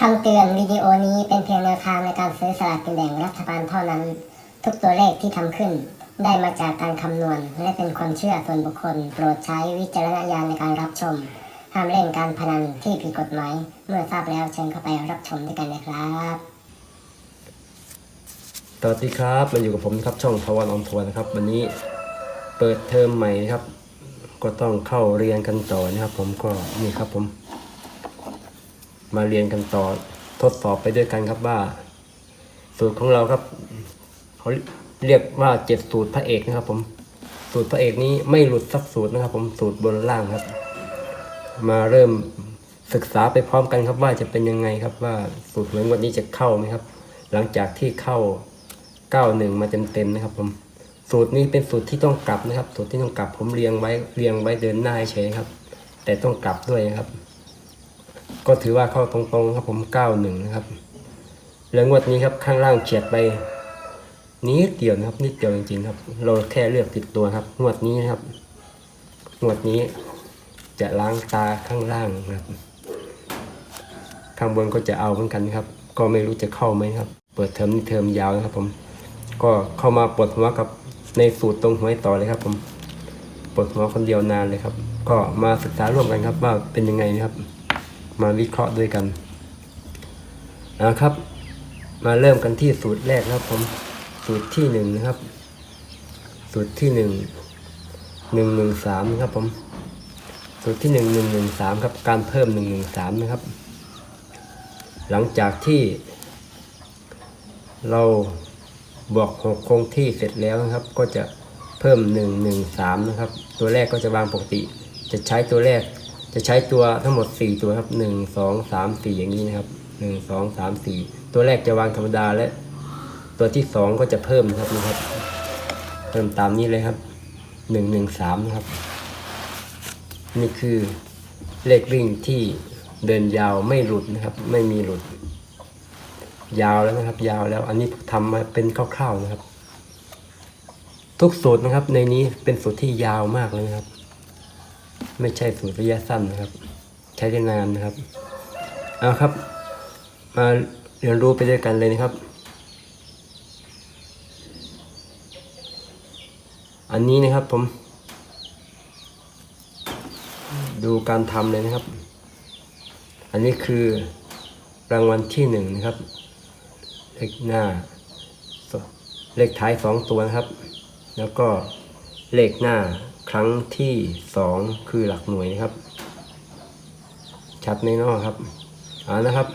คำเตือนวิดีโอนี้เป็นเพียงแนวทางในการซื้อสลากกินแบ่งรัฐบาลเท่านั้น ทุกตัวเลขที่ทำขึ้น ได้มาจากการคำนวณ และเป็นความเชื่อส่วนบุคคล โปรดใช้วิจารณญาณในการรับชม ห้ามเล่นการพนันที่ผิดกฎหมาย เมื่อทราบแล้วเชิญเข้าไปรับชมด้วยกันเลยครับ สวัสดีครับมาอยู่กับผมนะครับช่องทวันออมทวนนะครับ วันนี้เปิดเทอมใหม่นะครับ ก็ต้องเข้าเรียนกันต่อนะครับ ผมก็นี่ครับผม มาเรียนกันต่อทดสอบไปด้วยกันครับว่า สูตรของเราครับเขาเรียกว่าเจ็ดสูตรพระเอกนะครับ ผมสูตรพระเอกนี้ไม่หลุดสักสูตรนะครับ ผมสูตรบนล่างครับ มาเริ่มศึกษาไปพร้อมกันครับว่าจะเป็นยังไงครับว่าสูตรเหมือนวันนี้จะเข้าไหมครับ หลังจากที่เข้า91มาเต็มๆนะครับ ผมสูตรนี้เป็นสูตรที่ต้องกลับนะครับ สูตรที่ต้องกลับผมเรียงไว้เรียงไว้เดินหน้าเฉยครับ แต่ต้องกลับด้วยครับ ก็ถือว่าเข้าตรงๆครับผม91นะครับ แล้วงวดนี้ครับข้างล่างเฉียดไปนิดเดียวนะครับ นิดเดียวจริงๆครับ เราแค่เลือกติดตัวครับ งวดนี้นะครับ งวดนี้จะล้างตาข้างล่างนะครับ ข้างบนก็จะเอาเหมือนกันครับ ก็ไม่รู้จะเข้าไหมครับ เปิดเทอมนี่เทอมยาวนะครับ ผม ก็เข้ามาปวดหัวกับในสูตรตรงหวยต่อเลยครับ ผมปวดหัวคนเดียวนานเลยครับ ก็มาศึกษาร่วมกันครับว่าเป็นยังไงนะครับ มาวิเคราะห์ด้วยกันนะครับ มาเริ่มกันที่สูตรแรกนะครับผมสูตรที่หนึ่งนะครับ สูตรที่หนึ่งหนึ่งหนึ่งสามนะครับผมสูตรที่หนึ่งหนึ่งหนึ่งสามครับการเพิ่มหนึ่งหนึ่งสามนะครับ หลังจากที่ เราบวกหกคงที่เสร็จแล้วนะครับ ก็จะเพิ่มหนึ่งหนึ่งสามนะครับ ตัวแรกก็จะวางปกติ จะใช้ตัวแรก จะใช้ตัวทั้งหมดสี่ตัวครับหนึ่งสองสามสี่อย่างนี้นะครับหนึ่งสองสามสี่ตัวแรกจะวางธรรมดาและ ตัวที่สองก็จะเพิ่มนะครับนะครับ เพิ่มตามนี้เลยครับหนึ่งหนึ่งสามนะครับ นี่คือเลขวิ่งที่เดินยาวไม่หลุดนะครับ ไม่มีหลุด ยาวแล้วนะครับ ยาวแล้วอันนี้ทำมาเป็นคร่าวๆนะครับ ทุกสูตรนะครับ ในนี้เป็นสูตรที่ยาวมากเลยนะครับ ไม่ใช่สูตรระยะสั้นนะครับ ใช้ได้นานนะครับ เอาครับ มาเรียนรู้ไปด้วยกันเลยนะครับ อันนี้นะครับผม ดูการทำเลยนะครับ อันนี้คือรางวัลที่หนึ่งนะครับ เลขหน้า เลขท้ายสองตัวนะครับ แล้วก็เลขหน้า รั้งที่สองคือหลักหน่วยนะครับ ชัดในนอกครับเอานะครับ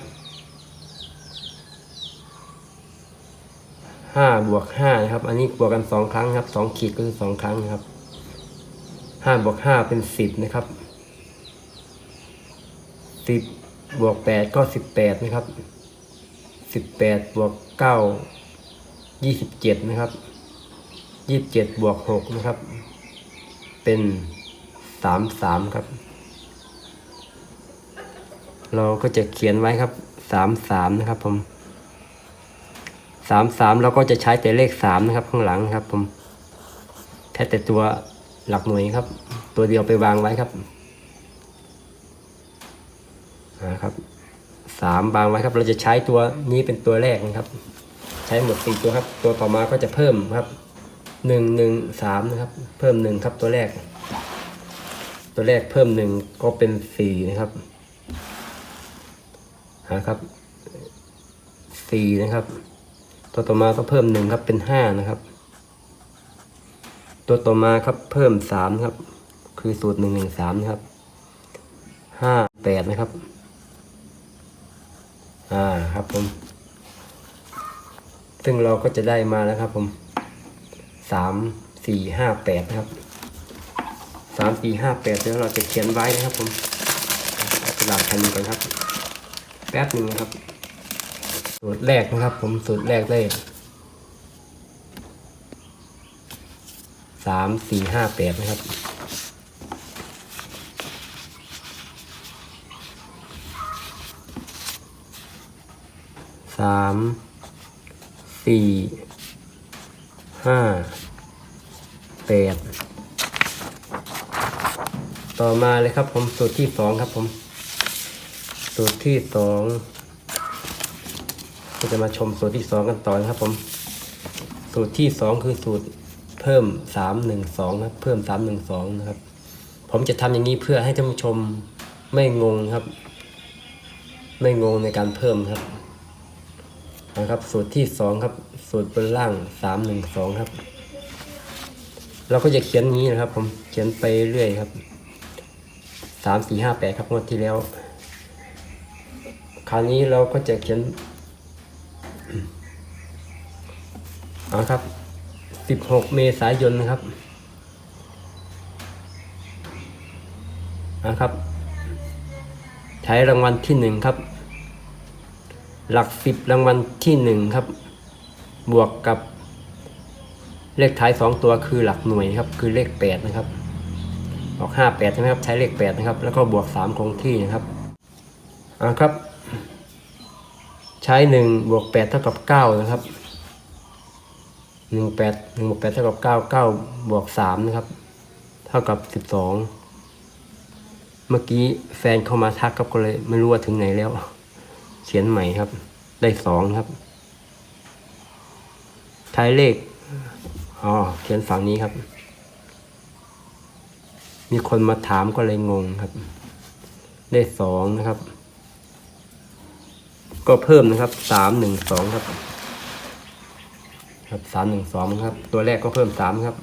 ห้าบวกห้านะครับ อันนี้บวกกันสองครั้งครับสองขีดก็คือสองครั้งครับห้าบวกห้าเป็นสิบนะครับสิบบวกแปดก็สิบแปดนะครับสิบแปดบวกเก้ายี่สิบเจ็ดนะครับยี่สิบเจ็ดบวกหกนะครับ เป็นสามสามครับ เราก็จะเขียนไว้ครับสามสามนะครับผมสามสามเราก็จะใช้แต่เลขสามนะครับ ข้างหลังครับ ผมแค่แต่ตัวหลักหน่วยครับ ตัวเดียวไปวางไว้ครับนะครับสามบางไว้ครับ เราจะใช้ตัวนี้เป็นตัวแรกนะครับ ใช้หมดสี่ตัวครับ ตัวต่อมาก็จะเพิ่มครับ หนึ่งหนึ่งสามนะครับ เพิ่มหนึ่งครับตัวแรก ตัวแรกเพิ่มหนึ่งก็เป็นสี่นะครับหาครับสี่นะครับ ตัวต่อมาก็เพิ่มหนึ่งครับเป็นห้านะครับ ตัวต่อมาครับเพิ่มสามครับ คือสูตรหนึ่งหนึ่งสามนะครับห้าแปดนะครับ อ่าครับผม ซึ่งเราก็จะได้มาแล้วครับผม สามสี่ห้าแปดนะครับสามสี่ห้าแปดเดี๋ยวเราจะเขียนไว้นะครับผมกระดาษแผ่นหนึ่งก่อนครับ แป๊บหนึ่งนะครับ สูตรแรกนะครับ ผมสูตรแรกเลยสามสี่ห้าแปดนะครับสามสี่ห้า แปดต่อมาเลยครับผมสูตรที่สองครับผม สูตรที่สองก็จะมาชมสูตรที่สองกันต่อนะครับผม สูตรที่สองคือสูตรเพิ่มสามหนึ่งสองครับ เพิ่มสามหนึ่งสองนะครับ ผมจะทำอย่างนี้เพื่อให้ท่านผู้ชมไม่งงครับ ไม่งงในการเพิ่มครับนะครับ สูตรที่สองครับ สูตรบนล่างสามหนึ่งสองครับ เราก็จะเขียนอย่างนี้นะครับ ผมเขียนไปเรื่อยครับสามสี่ห้าแปดครับงวดที่แล้ว คราวนี้เราก็จะเขียนเอาครับ16เมษายนนะครับเอาครับ ใช้รางวัลที่หนึ่งครับ หลักสิบรางวัลที่หนึ่งครับ บวกกับ เลขท้ายสองตัวคือหลักหน่วยครับคือเลขแปดนะครับ ออกห้าแปดใช่ไหมครับใช้เลขแปดนะครับ แล้วก็บวกสามคงที่นะครับเอาครับ ใช้หนึ่งบวกแปดเท่ากับเก้านะครับหนึ่งแปดหนึ่งบวกแปดเท่ากับเก้าเก้าบวกสามนะครับ เท่ากับสิบสองเมื่อกี้แฟนเข้ามาทักครับก็เลยไม่รู้ว่าถึงไหนแล้ว เขียนใหม่ครับ ได้สองครับ ท้ายเลข อ๋อเขียนฝั่งนี้ครับ มีคนมาถามก็เลยงงครับ ได้สองนะครับ ก็เพิ่มนะครับสามหนึ่งสองครับ ครับสามหนึ่งสองครับ ตัวแรกก็เพิ่มสามครับ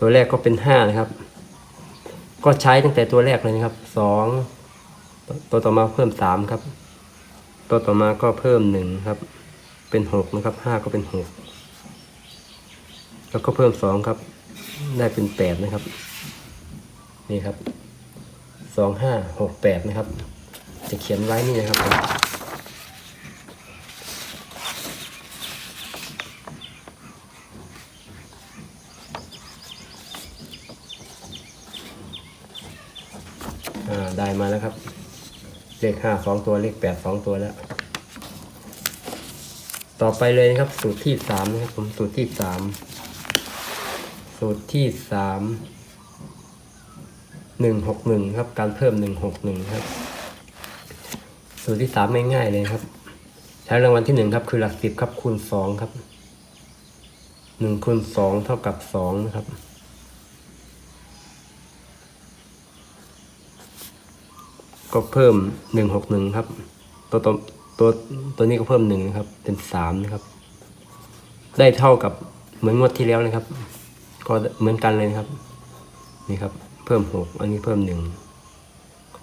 ตัวแรกก็เป็นห้านะครับ ก็ใช้ตั้งแต่ตัวแรกเลยนะครับสอง ตัวต่อมาเพิ่มสามครับ ตัวต่อมาก็เพิ่มหนึ่งครับ เป็นหกนะครับห้าก็เป็นหกแล้วก็เพิ่มสองครับ ได้เป็นแปดนะครับ นี่ครับสองห้าหกแปดนะครับ จะเขียนไว้นี่นะครับอ่าได้มาแล้วครับ เลขห้าสองตัวเลขแปดสองตัวแล้ว ต่อไปเลยนะครับ สูตรที่สามนะครับผมสูตรที่สามสูตรที่สามหนึ่งหกหนึ่งครับ การเพิ่มหนึ่งหกหนึ่งครับ สูตรที่สามง่ายๆเลยครับ ใช้รางวัลที่หนึ่งครับ คือหลักสิบครับคูณสองครับหนึ่งคูณสองเท่ากับสองนะครับ ก็เพิ่มหนึ่งหกหนึ่งครับ ตัวตัวตัวตัวนี้ก็เพิ่มหนึ่งนะครับ เป็นสามนะครับ ได้เท่ากับเหมือนงวดที่แล้วนะครับ ก็เหมือนกันเลยครับนี่ครับ เพิ่มหกอันนี้เพิ่มหนึ่ง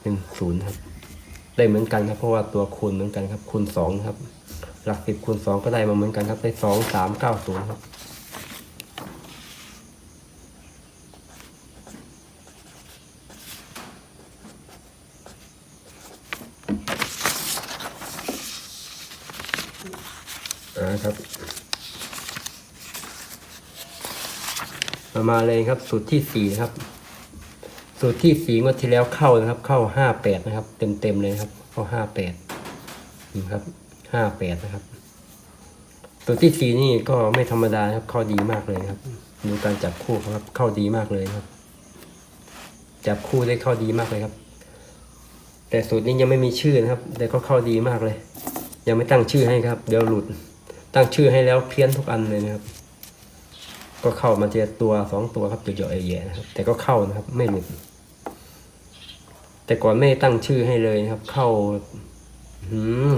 เป็นศูนย์ครับ ได้เหมือนกันครับ เพราะว่าตัวคูณเหมือนกันครับคูณสองครับ หลักสิบคูณสองก็ได้มาเหมือนกันครับ ได้สองสามเก้าศูนย์ครับ อ่าครับ มามาเลยครับ สูตรที่สี่นะครับ สูตรที่สี่งวดที่แล้วเข้านะครับ เข้าห้าแปดนะครับ เต็มเต็มเลยครับ เข้าห้าแปดนี่ครับห้าแปดนะครับสูตรที่สี่นี่ก็ไม่ธรรมดาครับ เข้าดีมากเลยครับ ดูการจับคู่ครับ เข้าดีมากเลยครับ จับคู่ได้เข้าดีมากเลยครับ แต่สูตรนี้ยังไม่มีชื่อนะครับ แต่ก็เข้าดีมากเลย ยังไม่ตั้งชื่อให้ครับ เดี๋ยวหลุด ตั้งชื่อให้แล้วเพี้ยนทุกอันเลยนะครับ ก็เข้ามาเจอตัวสองตัวครับเยอะๆแย่ๆนะครับ แต่ก็เข้านะครับ ไม่หลุด แต่ก่อนไม่ตั้งชื่อให้เลยนะครับ เข้าหืม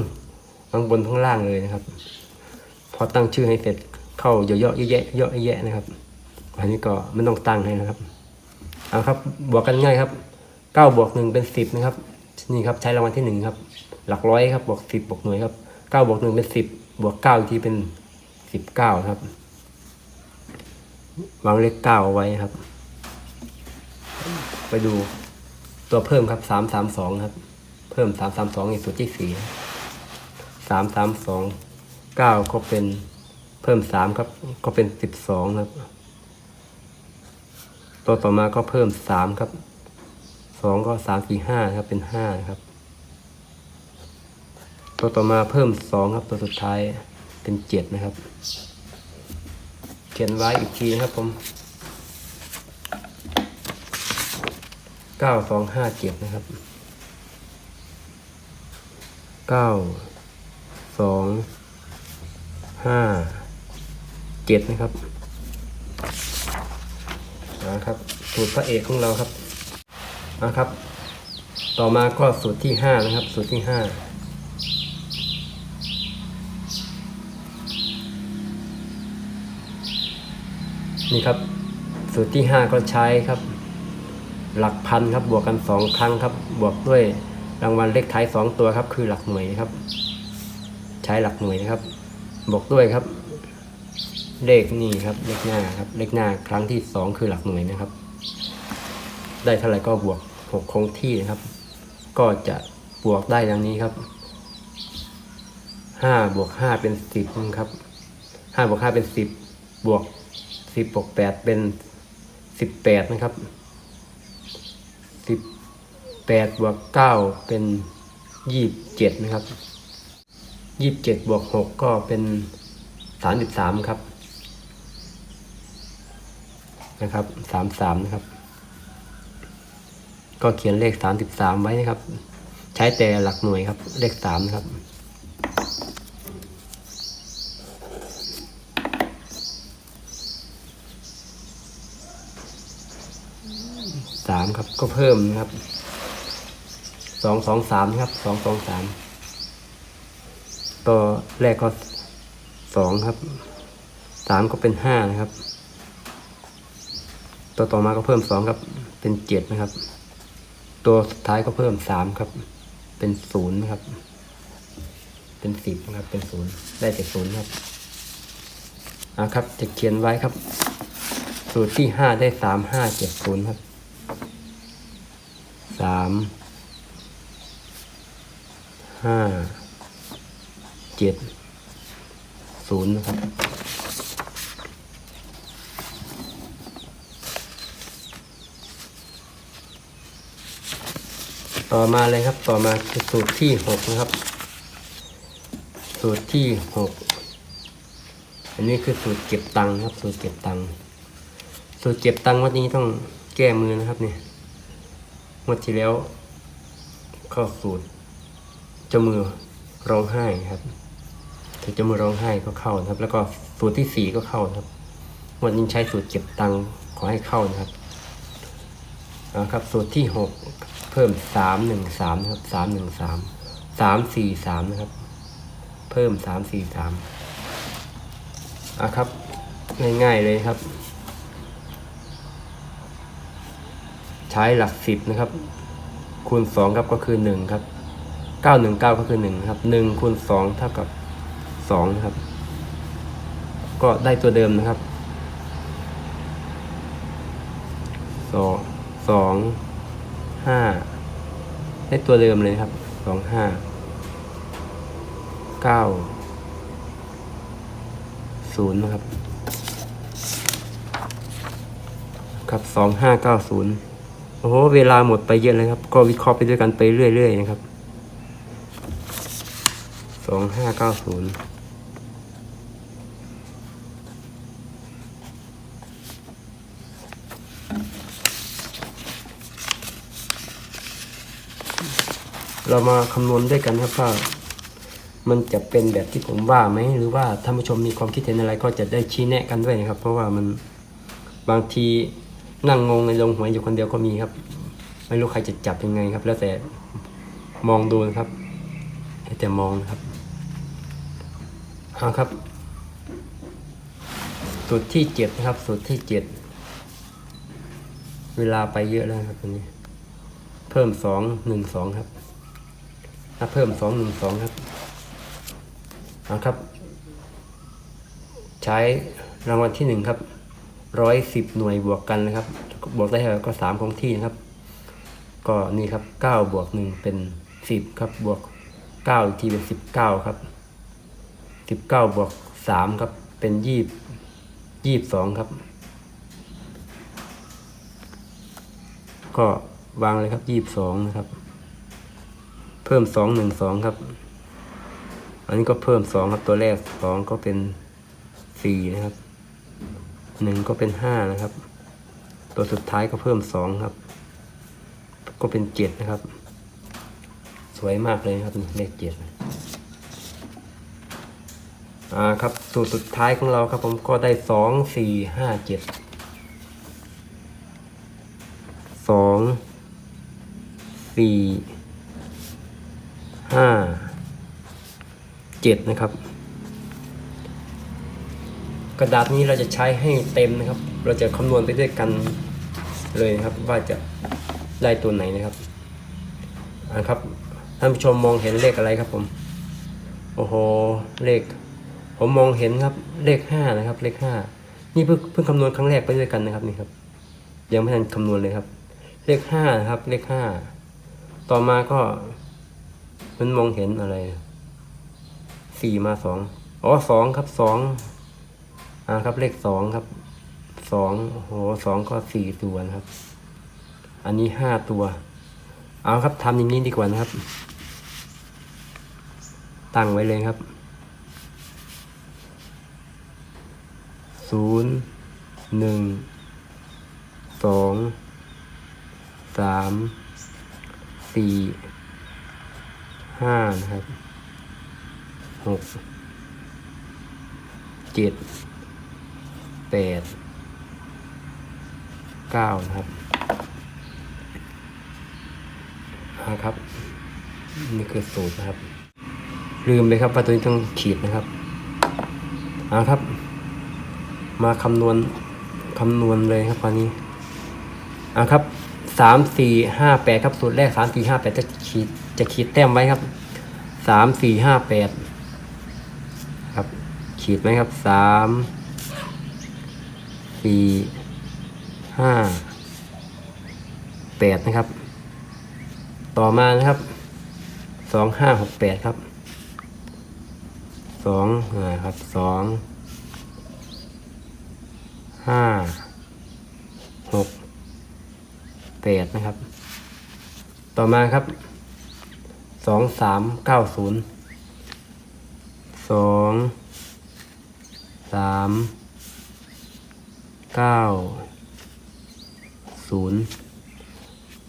ทั้งบนทั้งล่างเลยนะครับ พอตั้งชื่อให้เสร็จเข้าเยอะๆแยะๆเยอะแยะนะครับ อันนี้ก็ไม่ต้องตั้งให้นะครับ เอาครับ บวกกันง่ายครับเก้าบวกหนึ่งเป็นสิบนะครับ นี่ครับใช้รางวัลที่หนึ่งครับ หลักร้อยครับบวกสิบบวกหน่วยครับเก้าบวกหนึ่งเป็นสิบบวกเก้าอีกทีเป็นสิบเก้าครับวางเลขเก้าเอาไว้ครับ ไปดูตัวเพิ่มครับสามสามสองครับ เพิ่มสามสามสองอีกสูตรที่สี่สามสามสองเก้าก็เป็นเพิ่มสามครับ ก็เป็นสิบสองครับ ตัวต่อมาก็เพิ่มสามครับสองก็สามสี่ห้าครับเป็นห้าครับ ตัวต่อมาเพิ่มสองครับตัวสุดท้ายเป็นเจ็ดนะครับ เขียนไว้อีกทีนะครับผมเก้าสองห้าเจ็ดนะครับเก้าสองห้าเจ็ดนะครับนะครับสูตรพระเอกของเราครับนะครับ ต่อมาก็สูตรที่ห้านะครับ สูตรที่ห้า นี่ครับ สูตรที่ห้าก็ใช้ครับ หลักพันครับบวกกันสองครั้งครับ บวกด้วยรางวัลเลขท้ายสองตัวครับ คือหลักหน่วยครับ ใช้หลักหน่วยนะครับ บวกด้วยครับ เลขนี่ครับ เลขหน้าครับ เลขหน้าครั้งที่สองคือหลักหน่วยนะครับ ได้เท่าไหร่ก็บวกหกคงที่นะครับ ก็จะบวกได้ดังนี้ครับห้าบวกห้าเป็นสิบครับห้าบวกห้าเป็นสิบบวก สิบบวกแปดเป็นสิบแปดนะครับสิบแปดบวกเก้าเป็นยี่สิบเจ็ดนะครับยี่สิบเจ็ดบวกหกก็เป็นสามสิบสามครับ นะครับสามสามนะครับ ก็เขียนเลขสามสิบสามไว้นะครับ ใช้แต่หลักหน่วยครับ เลขสามนะครับ สามครับ ก็เพิ่มนะครับสองสองสามครับสองสองสามตัวแรกก็สองครับสามก็เป็นห้านะครับ ตัวต่อมาก็เพิ่มสองครับ เป็นเจ็ดนะครับ ตัวสุดท้ายก็เพิ่มสามครับ เป็นศูนย์นะครับ เป็นสิบนะครับ เป็นศูนย์ได้แต่ศูนย์ครับอะครับ จะเขียนไว้ครับ สูตรที่ห้าได้สามห้าเจ็ดศูนย์ครับ สามห้าเจ็ดศูนย์นะครับ ต่อมาเลยครับต่อมาคือสูตรที่หกนะครับ สูตรที่หกอันนี้คือสูตรเก็บตังค์ครับ สูตรเก็บตังค์สูตรเก็บตังค์วันนี้ต้องแก้มือนะครับเนี่ย งวันที่แล้ว เข้าสูตรจมือร้องไห้ครับถึงจมือร้องไห้ก็เข้านะครับ แล้วก็สูตรที่สี่ก็เข้านะครับวันนี้ใช้สูตรเก็บตังค์ขอให้เข้านะครับเอาครับ สูตรที่หกเพิ่มสามหนึ่งสามนะครับสามหนึ่งสามสามสี่สามนะครับ เพิ่มสามสี่สามอะครับ ง่ายๆเลยครับ ใช้หลักสิบนะครับ คูณสองครับก็คือหนึ่งครับเก้าหนึ่งเก้าก็คือหนึ่งครับหนึ่งคูณสองเท่ากับสองนะครับ ก็ได้ตัวเดิมนะครับสองสองห้าได้ตัวเดิมเลยครับสองห้าเก้าศูนย์นะครับ ครับสองห้าเก้าศูนย์ โอ้เวลาหมดไปเยอะเลยครับ ก็วิเคราะห์ไปด้วยกันไปเรื่อยๆนะครับสองห้าเก้าศูนย์เรามาคำนวณด้วยกันครับว่ามันจะเป็นแบบที่ผมว่าไหมหรือว่าท่านผู้ชมมีความคิดเห็นอะไรก็จะได้ชี้แนะกันด้วยนะครับ เพราะว่ามันบางที นั่งงงในลงหวยอยู่คนเดียวก็มีครับ ไม่รู้ใครจะจับยังไงครับ แล้วแต่มองดูนะครับให้แต่มองนะครับเอาครับสูตรที่เจ็ดนะครับสูตรที่เจ็ดเวลาไปเยอะแล้วครับตรงนี้ เพิ่มสองหนึ่งสองครับถ้าเพิ่มสองหนึ่งสองครับเอาครับ ใช้รางวัลที่หนึ่งครับ ร้อยสิบหน่วยบวกกันนะครับ บวกได้เท่าก็สามคงที่นะครับ ก็นี่ครับเก้าบวกหนึ่งเป็นสิบครับ บวกเก้าอีกทีเป็นสิบเก้าครับสิบเก้าบวกสามครับ เป็นยี่ยี่สองครับ ก็วางเลยครับยี่สองนะครับ เพิ่มสองหนึ่งสองครับ อันนี้ก็เพิ่มสองครับตัวแรกสองก็เป็นสี่นะครับ หนึ่งก็เป็นห้านะครับ ตัวสุดท้ายก็เพิ่มสองครับ ก็เป็นเจ็ดนะครับ สวยมากเลยครับเลขเจ็ดอ่าครับสูตรสุดท้ายของเราครับผมก็ได้สองสี่ห้าเจ็ดสองสี่ห้าเจ็ดนะครับ กระดาษนี้เราจะใช้ให้เต็มนะครับ เราจะคำนวณไปด้วยกันเลยนะครับ ว่าจะได้ตัวไหนนะครับอ่าครับท่านผู้ชมมองเห็นเลขอะไรครับผม โอ้โห เลข ผมมองเห็นครับเลขห้านะครับ เลขห้านี่เพิ่งเพิ่งคำนวณครั้งแรกไปด้วยกันนะครับนี่ครับ ยังไม่ทันคำนวณเลยครับ เลขห้านะครับ เลขห้าต่อมาก็มันมองเห็นอะไรสี่มาสองอ๋อสองครับสอง อ่าครับเลขสองครับสองโอ้โหสองก็สี่ตัวนะครับ อันนี้ห้าตัว เอาครับทำอย่างนี้ดีกว่านะครับ ตั้งไว้เลยครับศูนย์หนึ่งสองสามสี่ห้านะครับหกเจ็ด แปดเก้านะครับนะครับ นี่คือสูตรนะครับ ลืมไปครับว่าตัวนี้ต้องขีดนะครับเอาครับ มาคำนวณคำนวณเลยครับตอนนี้เอะครับสามสี่ห้าแปดครับสูตรแรกสามสี่ห้าแปดจะขีดจะขีดแต้มไว้ครับสามสี่ห้าแปดครับ ขีดไหมครับสาม สี่ห้าแปดนะครับ ต่อมานะครับสองห้าหกแปดครับสองอ่าครับสองห้าหกแปดนะครับ ต่อมาครับสองสามเก้าศูนย์สองสาม เก้าศูนย์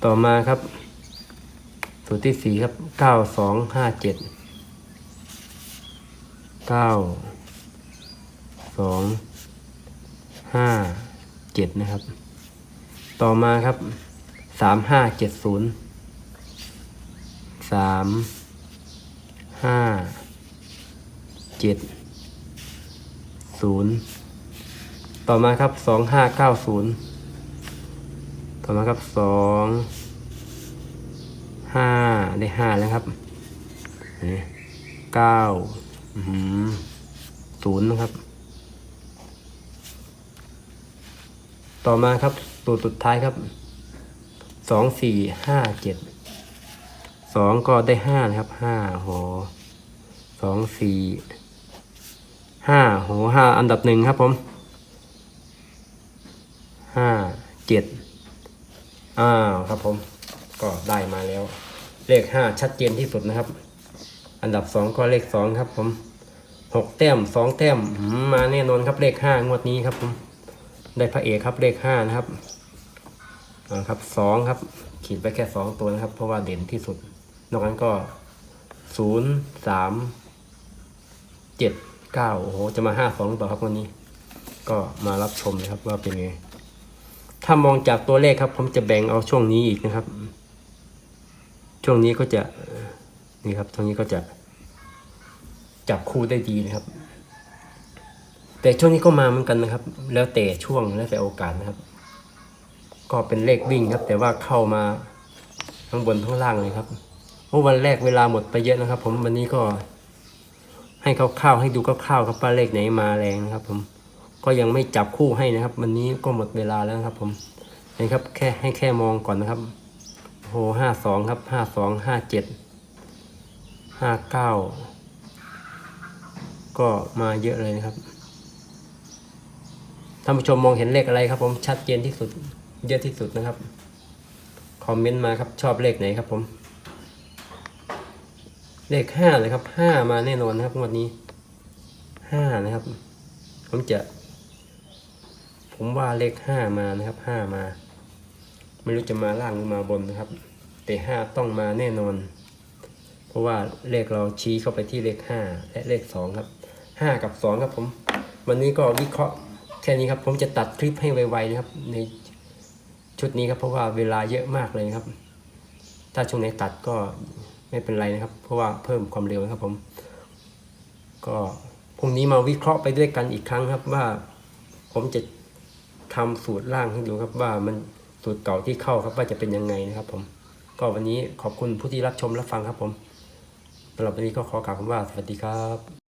ต่อมาครับ สูตรที่สี่ครับเก้าสองห้าเจ็ดเก้าสองห้าเจ็ดนะครับ ต่อมาครับสามห้าเจ็ดศูนย์สามห้าเจ็ดศูนย์ ต่อมาครับสองห้าเก้าศูนย์ต่อมาครับสองห้าได้ห้าแล้วครับนี่เก้าศูนย์นะครับ ต่อมาครับตัวสุดท้ายครับสองสี่ห้าเจ็ดสองก็ได้ห้านะครับห้าโหสองสี่ห้าโหห้าอันดับหนึ่งครับผม ห้าเจ็ดอ้าวครับผมก็ได้มาแล้ว เลขห้าชัดเจนที่สุดนะครับ อันดับสองก็เลขสองครับผมหกแต้มสองแต้มมมาแน่นอนครับเลขห้างวดนี้ครับผมได้พระเอกครับเลขห้านะครับอ่าครับสองครับขีดไปแค่สองตัวนะครับ เพราะว่าเด่นที่สุด นอกนั้นก็ศูนย์สามเจ็ดเก้าโอ้โหจะมาห้าสองหรือเปล่าครับวันนี้ ก็มารับชมนะครับว่าเป็นไง ถ้ามองจากตัวเลขครับ ผมจะแบ่งเอาช่วงนี้อีกนะครับ ช่วงนี้ก็จะนี่ครับช่วงนี้ก็จะจับคู่ได้ดีนะครับ แต่ช่วงนี้ก็มาเหมือนกันนะครับ แล้วแต่ช่วงแล้วแต่โอกาสนะครับ ก็เป็นเลขวิ่งครับ แต่ว่าเข้ามาทั้งบนทั้งล่างเลยครับเพราะวันแรกเวลาหมดไปเยอะนะครับ ผมวันนี้ก็ให้คร่าวๆให้ดูคร่าวๆครับว่าเลขไหนมาแรงนะครับ ผม ก็ยังไม่จับคู่ให้นะครับ วันนี้ก็หมดเวลาแล้วครับ ผมนี่ครับ แค่ให้แค่มองก่อนนะครับโอหห้าสองครับห้าสองห้าเจ็ดห้าเก้าก็มาเยอะเลยนะครับท่านผู้ชมมองเห็นเลขอะไรครับผมชัดเจนที่สุด เยอะที่สุดนะครับคอมเมนต์มาครับชอบเลขไหนครับผม เลขห้าเลยครับห้ามาแน่นอนนะครับงวันนี้ห้านะครับ ผมจะ ผมว่าเลขห้ามานะครับห้ามา ไม่รู้จะมาล่างหรือมาบนนะครับ แต่ห้าต้องมาแน่นอน เพราะว่าเลขเราชี้เข้าไปที่เลขห้าและเลขสองครับห้ากับสองครับผม วันนี้ก็วิเคราะห์แค่นี้ครับ ผมจะตัดคลิปให้ไวๆนะครับในชุดนี้ครับเพราะว่าเวลาเยอะมากเลยครับ ถ้าช่วงไหนตัดก็ไม่เป็นไรนะครับ เพราะว่าเพิ่มความเร็วนะครับผม ก็พรุ่งนี้มาวิเคราะห์ไปด้วยกันอีกครั้งครับว่าผมจะ ทำสูตรล่างให้ดูครับว่ามันสูตรเก่าที่เข้าครับว่าจะเป็นยังไงนะครับ ผม ก็วันนี้ขอบคุณผู้ที่รับชมรับฟังครับผมสำหรับวันนี้ก็ขอกล่าวคำว่าสวัสดีครับ